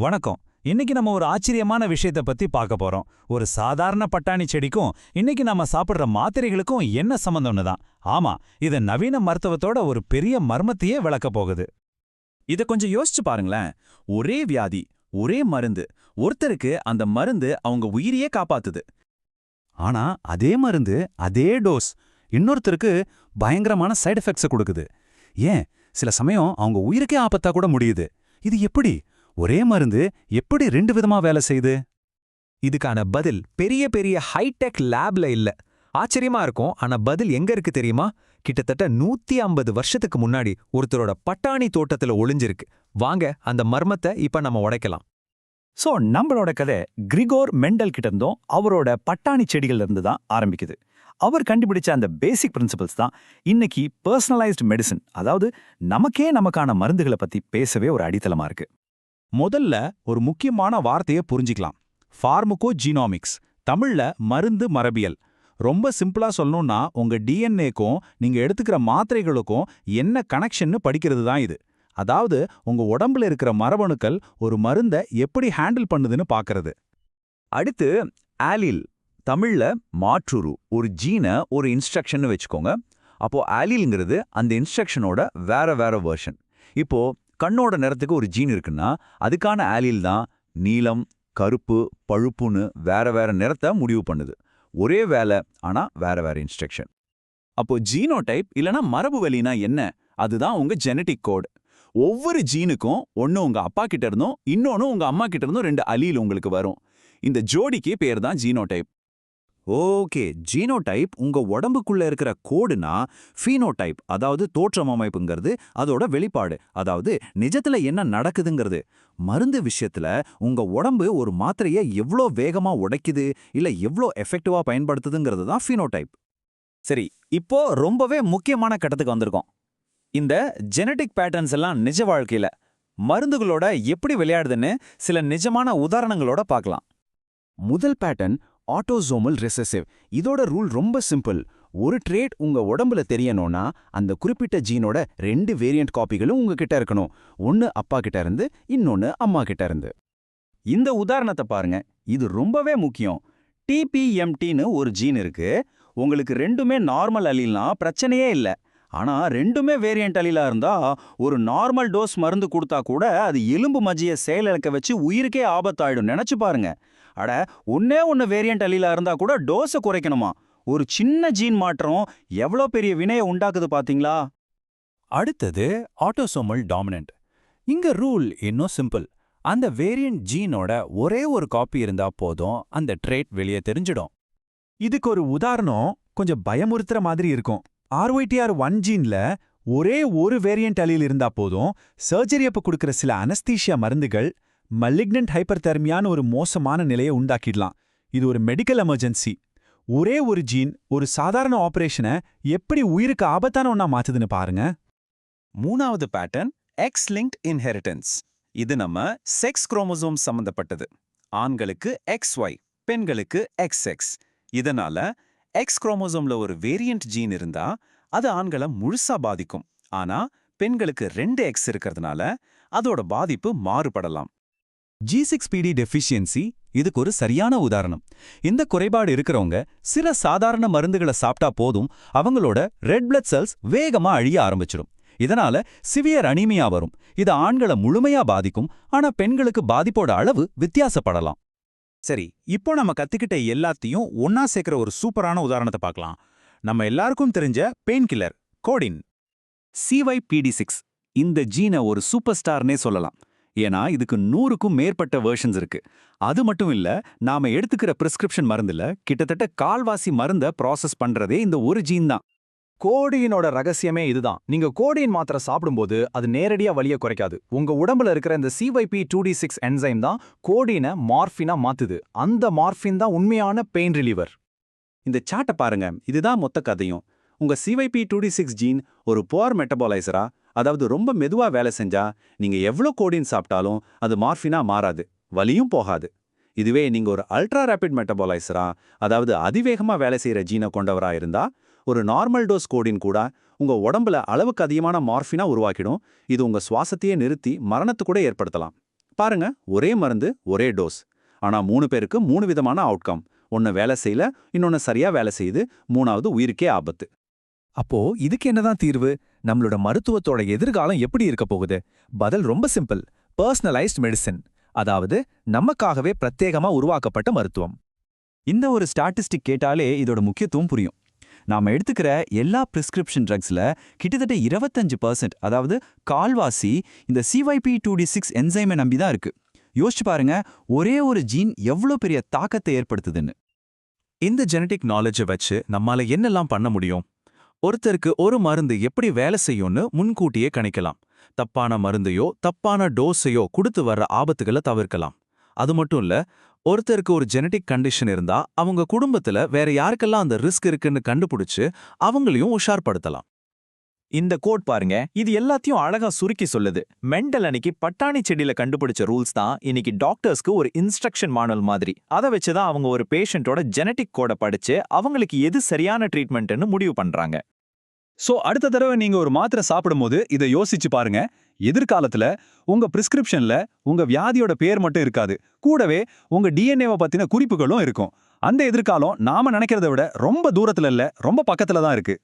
வணக்கம். இன்னைக்கு நம்ம ஒரு ஆச்சரியமான விஷயத்தை பத்தி பார்க்க போறோம். ஒரு சாதாரண பட்டாணி செடிக்கும் இன்னைக்கு நாம சாப்பிடுற மாத்திரைகளுக்கும் என்ன சம்பந்தம்னு தான். ஆமா இது நவீன மருத்துவத்தோட ஒரு பெரிய மர்மத்தையே விளக்க போகுது. இத கொஞ்சம் யோசிச்சு பாருங்களேன். ஒரே வியாதி ஒரே மருந்து ஒருத்தருக்கு அந்த மருந்து அவங்க உயிரையே காப்பாத்துது. ஆனா அதே மருந்து அதே டோஸ் இன்னொருத்தருக்கு பயங்கரமான சைடு எஃபெக்ட்ஸை கொடுக்குது. ஏன்? சில சமயம் அவங்க உயிருக்கே ஆபத்தா கூட முடியுது. இது எப்படி? ஒரே மருந்து எப்படி ரெண்டு விதமா வேலை செய்யுது இதுக்கான பதில் பெரிய பெரிய ஹைடெக் லேப்ல இல்ல. ஆச்சரியமா இருக்கும். ஆனா பதில் எங்க இருக்கு தெரியுமா? கிட்டத்தட்ட நூத்தி ஐம்பது வருஷத்துக்கு முன்னாடி ஒருத்தரோட பட்டாணி தோட்டத்துல ஒளிஞ்சிருக்கு. வாங்க அந்த மர்மத்தை இப்ப நம்ம உடைக்கலாம். சோ நம்மளோட கதை கிரிகோர் மெண்டல் கிட்ட இருந்தும் அவரோட பட்டாணி செடிகள்ல இருந்து தான் ஆரம்பிக்குது. அவர் கண்டுபிடிச்ச அந்த பேசிக் பிரின்சிபல்ஸ் தான் இன்னைக்கு பர்சனலைஸ்டு மெடிசன் அதாவது நமக்கே நமக்கான மருந்துகளை பத்தி பேசவே ஒரு அடித்தளமா இருக்கு. முதல்ல ஒரு முக்கியமான வார்த்தையை புரிஞ்சிக்கலாம். ஃபார்முகோ ஜீனாமிக்ஸ் தமிழ்ல மருந்து மரபியல். ரொம்ப சிம்பிளா சொல்லணும்னா உங்க டிஎன்ஏக்கும் நீங்க எடுத்துக்கிற மாத்திரைகளுக்கும் என்ன கனெக்ஷன்னு படிக்கிறது தான் இது. அதாவது உங்க உடம்புல இருக்கிற மரபணுக்கள் ஒரு மருந்தை எப்படி ஹேண்டில் பண்ணுதுன்னு பார்க்கறது அடுத்து ஆலில் தமிழ்ல மாற்றுரு. ஒரு ஜீனை ஒரு இன்ஸ்ட்ரக்ஷன் வச்சுக்கோங்க. அப்போ ஆலில்ங்கிறது அந்த இன்ஸ்ட்ரக்ஷனோட வேற வேற வெர்ஷன் இப்போ கண்ணோட நிறத்துக்கு ஒரு ஜீன் இருக்குன்னா அதுக்கான ஆலில் தான் நீலம் கருப்பு பழுப்புன்னு வேற வேற நிறத்தை முடிவு பண்ணுது. ஒரே வேலை ஆனா வேற வேற இன்ஸ்ட்ரக்ஷன் அப்போ ஜீனோடைப் இல்லனா மரபு வலினா என்ன? அதுதான் உங்க ஜெனட்டிக் கோடு ஒவ்வொரு ஜீனுக்கும் ஒன்னு உங்க அப்பா கிட்ட இருந்தும் இன்னொன்னு உங்க அம்மா கிட்ட இருந்தும் ரெண்டு அலியில் உங்களுக்கு வரும். இந்த ஜோடிக்கு பேர் தான் ஜீனோடைப் ஓகே ஜீனோடைப் உங்க உடம்புக்குள்ள இருக்கிற கோடுனா ஃபீனோடைப் அதாவது தோற்றம் அமைப்புங்கிறது அதோட வெளிப்பாடு அதாவது நிஜத்துல என்ன நடக்குதுங்கிறது. மருந்து விஷயத்துல உங்க உடம்பு ஒரு மாத்திரையை எவ்வளோ வேகமா உடைக்குது இல்ல எவ்வளோ எஃபெக்டிவா பயன்படுத்துதுங்கிறது தான் ஃபீனோடைப். சரி இப்போ ரொம்பவே முக்கியமான கட்டத்துக்கு வந்திருக்கோம். இந்த ஜெனடிக் பேட்டர்ன்ஸ் எல்லாம் நிஜ வாழ்க்கையில மருந்துகளோட எப்படி விளையாடுதுன்னு சில நிஜமான உதாரணங்களோட பார்க்கலாம். முதல் பேட்டர்ன் ஆட்டோசோமல் ரெசசிவ் இதோட ரூல் ரொம்ப சிம்பிள் ஒரு ட்ரேட் உங்க உடம்புல தெரியணும்னா அந்த குறிப்பிட்ட ஜீனோட ரெண்டு வேரியன்ட் காப்பிகளும் உங்ககிட்ட இருக்கணும். ஒன்னு அப்பா கிட்ட இருந்து இன்னொன்னு அம்மா கிட்ட இருந்து. இந்த உதாரணத்தை பாருங்க. இது ரொம்பவே முக்கியம். டிபிஎம்டின்னு ஒரு ஜீன் இருக்கு. உங்களுக்கு ரெண்டுமே நார்மல் அலில்னா பிரச்சனையே இல்லை. ஆனா ரெண்டுமே வேரியன்ட் அலிலா இருந்தா ஒரு நார்மல் டோஸ் மருந்து கொடுத்தா கூட அது எலும்பு மஜ்ஜிய செயலிழக்க வச்சு உயிருக்கே ஆபத்தாயிடும் நினைச்சு பாருங்க. அட ஒன்னே ஒன்னு வேரியன்ட் அலீலா இருந்தா கூட டோஸை குறைக்கணுமா? ஒரு சின்ன ஜீன் மாற்றம் எவ்வளோ பெரிய வினையை உண்டாக்குது பாத்தீங்களா? அடுத்தது ஆட்டோசோமல் டாமினன்ட் இங்க ரூல் இன்னும் சிம்பிள் அந்த வேரியன்ட் ஜீனோட ஒரே ஒரு காப்பி இருந்தா போதும் அந்த ட்ரேட் வெளியே தெரிஞ்சிடும். இதுக்கு ஒரு உதாரணம் கொஞ்சம் பயமுறுத்துற மாதிரி இருக்கும். ஆர்ஒய்டிஆர் ஒன் ஜீன்ல ஒரே ஒரு வேரியன்ட் அலியில் இருந்தா போதும் சர்ஜரி அப்ப கொடுக்கிற சில அனஸ்தீஷியா மருந்துகள் மலிக்னன்ட் ஹைப்பர்தெர்மியான்னு ஒரு மோசமான நிலையை உண்டாக்கிடலாம். இது ஒரு மெடிக்கல் எமர்ஜென்சி ஒரே ஒரு ஜீன் ஒரு சாதாரண ஆபரேஷனை எப்படி உயிருக்கு ஆபத்தான ஒன்றா மாத்துதுன்னு பாருங்க. மூணாவது பேட்டர்ன் எக்ஸ் லிங்க்ட் இன்ஹெரிட்டன்ஸ் இது நம்ம செக்ஸ் குரோமோசோம் சம்பந்தப்பட்டது. ஆண்களுக்கு எக்ஸ் ஒய் பெண்களுக்கு எக்ஸ் எக்ஸ் இதனால எக்ஸ் குரோமோசோம்ல ஒரு வேரியண்ட் ஜீன் இருந்தா அது ஆண்களை முழுசா பாதிக்கும். ஆனா பெண்களுக்கு ரெண்டு எக்ஸ் இருக்கிறதுனால அதோட பாதிப்பு மாறுபடலாம். ஜி சிக்ஸ் பிடி டெஃபிஷியன்சி இதுக்கு ஒரு சரியான உதாரணம். இந்த குறைபாடு இருக்கிறவங்க சில சாதாரண மருந்துகளை சாப்பிட்டா போதும் அவங்களோட ரெட் பிளட் செல்ஸ் வேகமா அழிய ஆரம்பிச்சிடும். இதனால சிவியர் அனீமியா வரும். இது ஆண்களை முழுமையா பாதிக்கும். ஆனா பெண்களுக்கு பாதிப்போட அளவு வித்தியாசப்படலாம். சரி இப்போ நம்ம கத்துக்கிட்ட எல்லாத்தையும் ஒன்னா சேர்க்கிற ஒரு சூப்பரான உதாரணத்தை பார்க்கலாம். நம்ம எல்லாருக்கும் தெரிஞ்ச pain killer codeine CYP D six இந்த ஜீனை ஒரு சூப்பர் ஸ்டார்னே சொல்லலாம். ஏன்னா இதுக்கு நூறுக்கும் மேற்பட்ட வெர்ஷன்ஸ் இருக்கு. அது மட்டும் இல்ல நாம எடுத்துக்கிற பிரிஸ்கிரிப்ஷன் மருந்துல கிட்டத்தட்ட கால்வாசி மருந்த ப்ராசஸ் பண்றதே இந்த ஒரு ஜீன் தான். கோடியினோட ரகசியமே இதுதான். நீங்க கோடியின் மாத்திரை சாப்பிடும்போது அது நேரடியா வலிய குறைக்காது. உங்க உடம்புல இருக்கிற இந்த CYP two D six enzyme தான் கோடினை மார்ஃபினா மாத்துது. அந்த மார்ஃபின் தான் உண்மையான பெயின் ரிலீவர் இந்த சாட்டை பாருங்க. இதுதான் மொத்த கதையும். உங்க CYP two D six gene ஒரு போர் மெட்டபாலைசரா அதாவது ரொம்ப மெதுவா வேலை செஞ்சா நீங்க எவ்வளோ கோடின் சாப்பிட்டாலும் அது மார்ஃபினா மாறாது வலியும் போகாது. இதுவே நீங்க ஒரு அல்ட்ரா ரேபிட் மெட்டபாலைசரா அதாவது அதிவேகமா வேலை செய்யற ஜீனை கொண்டவரா இருந்தா ஒரு நார்மல் டோஸ் கோடின் கூட உங்க உடம்புல அளவுக்கு அதிகமான மார்ஃபினா உருவாக்கிடும். இது உங்க சுவாசத்தையே நிறுத்தி மரணத்து கூட ஏற்படுத்தலாம். பாருங்க ஒரே மருந்து ஒரே டோஸ் ஆனா மூணு பேருக்கு மூணு விதமான அவுட்கம் ஒன்று வேலை செய்யல இன்னொன்னு சரியா வேலை செய்யுது மூணாவது உயிருக்கே ஆபத்து. அப்போ இதுக்கு என்னதான் தீர்வு? நம்மளோட மருத்துவத்தோட எதிர்காலம் எப்படி இருக்க போகுது? பதில் ரொம்ப சிம்பிள். பர்சனலைஸ்ட் மெடிசன் அதாவது நமக்காகவே பிரத்யேகமா உருவாக்கப்பட்ட மருத்துவம். இந்த ஒரு ஸ்டாட்டிஸ்டிக் கேட்டாலே இதோட முக்கியத்துவம் புரியும். நாம எடுத்துக்கிற எல்லா பிரிஸ்கிரிப்ஷன் ட்ரக்ஸ்ல கிட்டத்தட்ட இருபத்தஞ்சு பர்சன்ட் அதாவது கால்வாசி இந்த சிவைபி டூ டி சிக்ஸ் என்சைமை நம்பி தான் இருக்கு. யோசிச்சு பாருங்க ஒரே ஒரு ஜீன் எவ்வளோ பெரிய தாக்கத்தை ஏற்படுத்துதுன்னு. இந்த ஜெனடிக் நாலேஜை வச்சு நம்மால என்னெல்லாம் பண்ண முடியும்? ஒருத்தருக்கு ஒரு மருந்து எப்படி வேலை செய்யும்னு முன்கூட்டியே கணிக்கலாம். தப்பான மருந்தையோ தப்பான டோஸையோ கொடுத்து வர்ற ஆபத்துகளை தவிர்க்கலாம். அது மட்டும் இல்ல ஒருத்தருக்கு ஒரு ஜெனடிக் கண்டிஷன் இருந்தா அவங்க குடும்பத்துல வேற யாருக்கெல்லாம் அந்த ரிஸ்க் இருக்குன்னு கண்டுபிடிச்சு அவங்களையும் உஷார்படுத்தலாம். இந்த கோட் பாருங்க. இது எல்லாத்தையும் அழகா சுருக்கி சொல்லுது. மெண்டல் அன்னைக்கு பட்டாணி செடியில கண்டுபிடிச்ச ரூல்ஸ் தான் இன்னைக்கு டாக்டர்ஸ்க்கு ஒரு இன்ஸ்ட்ரக்ஷன் மானல் மாதிரி. அதை வச்சு தான் அவங்க ஒரு பேஷண்ட்டோட ஜெனடிக் கோடை படிச்சு அவங்களுக்கு எது சரியான ட்ரீட்மெண்ட்னு முடிவு பண்றாங்க. சோ அடுத்த தடவை நீங்க ஒரு மாத்திரை சாப்பிடும்போது இதை யோசிச்சு பாருங்க. எதிர்காலத்துல உங்க பிரிஸ்கிரிப்ஷன்ல உங்க வியாதியோட பேர் மட்டும் இருக்காது. கூடவே உங்க டிஎன்ஏவை பத்தின குறிப்புகளும் இருக்கும். அந்த எதிர்காலம் நாம நினைக்கிறத விட ரொம்ப தூரத்துல இல்ல ரொம்ப பக்கத்துல தான் இருக்கு.